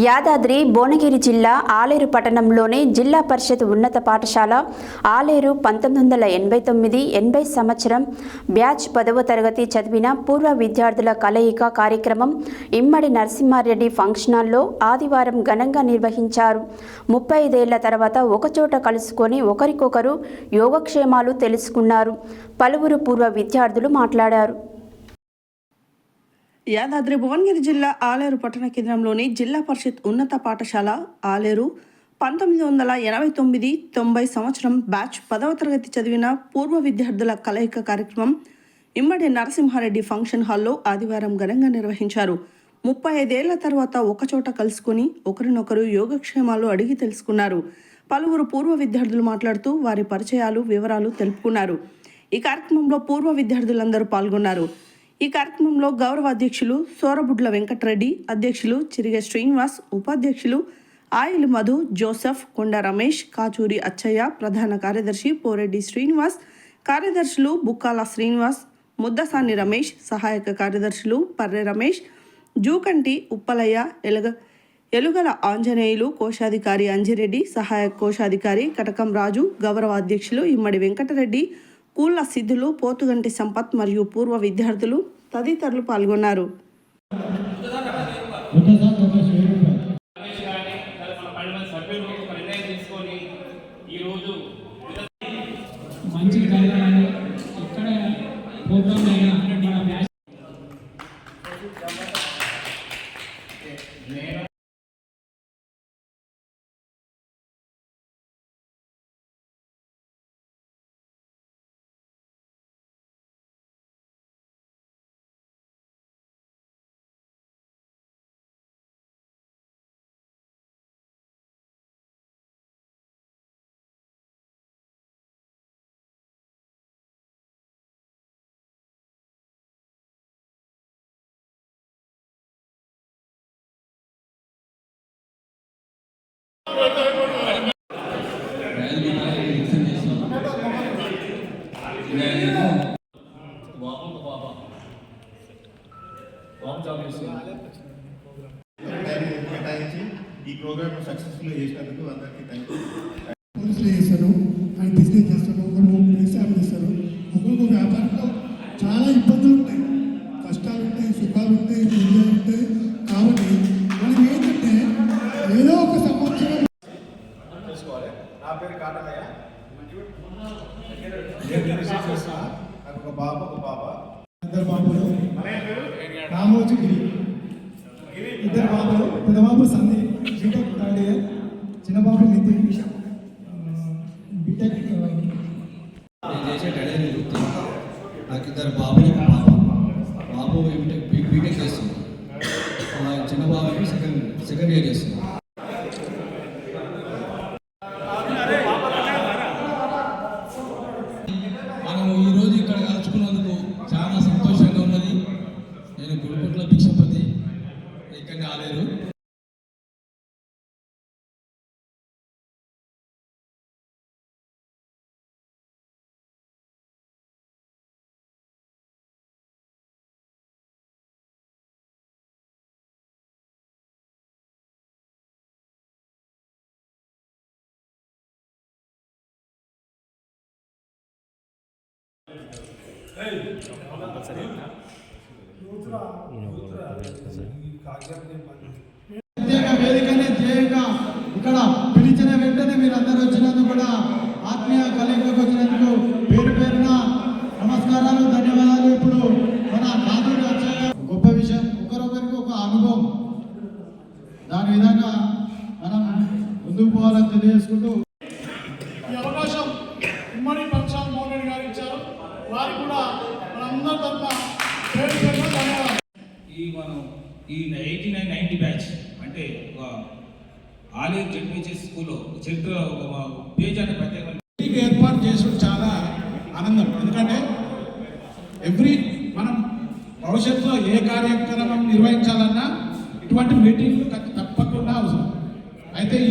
యాదాద్రి భువనగిరి జిల్లా ఆలేరు పట్టణంలోని జిల్లా పరిషత్ ఉన్నత పాఠశాల ఆలేరు పంతొమ్మిది వందల ఎనభై తొమ్మిది ఎనభై సంవత్సరం బ్యాచ్ పదవ తరగతి చదివిన పూర్వ విద్యార్థుల కలయిక కార్యక్రమం ఇమ్మడి నరసింహారెడ్డి ఫంక్షన్ హాల్లో ఆదివారం ఘనంగా నిర్వహించారు. ముప్పై ఐదేళ్ళ తర్వాత ఒకచోట కలుసుకొని ఒకరికొకరు యోగక్షేమాలు తెలుసుకున్నారు. పలువురు పూర్వ విద్యార్థులు మాట్లాడారు. యాదాద్రి భువనగిరి జిల్లా ఆలేరు పట్టణ కేంద్రంలోని జిల్లా పరిషత్ ఉన్నత పాఠశాల ఆలేరు పంతొమ్మిది వందల ఎనభై తొమ్మిది తొంభై సంవత్సరం బ్యాచ్ పదవ తరగతి చదివిన పూర్వ విద్యార్థుల కలయిక కార్యక్రమం ఇమ్మడి నరసింహారెడ్డి ఫంక్షన్ హాల్లో ఆదివారం ఘనంగా నిర్వహించారు. ముప్పై ఐదేళ్ళ తర్వాత ఒకచోట కలుసుకుని ఒకరినొకరు యోగక్షేమాలు అడిగి తెలుసుకున్నారు. పలువురు పూర్వ విద్యార్థులు మాట్లాడుతూ వారి పరిచయాలు వివరాలు తెలుపుకున్నారు. ఈ కార్యక్రమంలో పూర్వ విద్యార్థులందరూ పాల్గొన్నారు. ఈ కార్యక్రమంలో గౌరవ అధ్యక్షులు సోరబుడ్ల వెంకటరెడ్డి అధ్యక్షులు చిరిగ శ్రీనివాస్ ఉపాధ్యక్షులు ఆయిల్ మధు జోసెఫ్ కొండ రమేష్ కాచూరి అచ్చయ్య ప్రధాన కార్యదర్శి పోరెడ్డి శ్రీనివాస్ కార్యదర్శులు బుక్కాల శ్రీనివాస్ ముద్దసాని రమేష్ సహాయక కార్యదర్శులు పర్రె రమేష్ జూకంటి ఉప్పలయ్య ఎలుగ ఎలుగల ఆంజనేయులు కోశాధికారి అంజిరెడ్డి సహాయక కోశాధికారి కటకం రాజు గౌరవ అధ్యక్షులు ఇమ్మడి వెంకటరెడ్డి కూళ్ళ సిద్ధులు పోతుగంటి సంపత్ మరియు పూర్వ విద్యార్థులు తదితరులు పాల్గొన్నారు. మంచి జరగాలని ఎక్కడ ప్రోగ్రామ్ అయినా ఈ ప్రోగ్రామ్ సక్సెస్ఫుల్ చేసినందుకు అందరికీ థ్యాంక్ యూ చేస్తారు ఆయన బిజినెస్ చేస్తారు ఒకరు వ్యవసాయం చేస్తారు ఒక్కొక్క వ్యాపారంలో చాలా ఇబ్బందులు ఉంటాయి. కష్టాలు ఉంటాయి సుఖాలు ఉంటాయి ఉంటాయి కాబట్టి మనం ఏంటంటే ఏదో ఒక సంవత్సరం చేసుకోవాలి నా పేరు కాటమయ్య నేను నాకు ఒక బాబు ఒక బాబా ఇద్దరు బాబులు రామోజీ గిరి ఇద్దరు బాబులు పెద్ద బాబు సందీప్ బీటెక్ థర్డ్ ఇయర్ చిన్న బాబు నితిన్ బీటెక్ చేసే నాకు ఇద్దరు బాబులు ఒక బాబు బీటెక్ బీటెక్ చేస్తుంది చిన్న బాబు సెకండ్ సెకండ్ ఇయర్ చేస్తుంది మనం ఈరోజు ఇక్కడ కలుసుకున్నందుకు చాలా సంతోషంగా ఉన్నది నేను గుడిపట్ల భిక్షపతి. ఇక్కడిని ఆలేరు. ప్రత్యేక వేదికనే ధ్యేయంగా ఇక్కడ పిలిచిన వెంటనే మీరు అందరూ వచ్చినందుకు కూడా ఆత్మీయ కలయికకు వచ్చినందుకు పేరు పేరున నమస్కారాలు ధన్యవాదాలు. ఇప్పుడు మన కాదూరి గొప్ప విషయం ఒకరొకరికి ఒక అనుభవం. దాని విధంగా మనం ముందుకు పోవాలని తెలియజేసుకుంటూ ఈ అవకాశం ఉమ్మడి పక్షాలు మోహన్ గారు ఇచ్చారు. వారికి కూడా మనందరి తరఫున పేరు పేరున ధన్యవాదాలు ఈ మనం ఈ ఎయిటీ నైన్ నైన్టీ బ్యాచ్ అంటే ఒక ఆలయ జడ్పిహెచ్ఎస్ స్కూల్లో చరిత్ర ఒక పేజ్ అనే ఏర్పాటు చేసుడు చాలా ఆనందం. ఎందుకంటే ఎవ్రీ మనం భవిష్యత్తులో ఏ కార్యక్రమం నిర్వహించాలన్నా ఇటువంటి మీటింగ్లు తప్పకుండా అవసరం. అయితే ఈ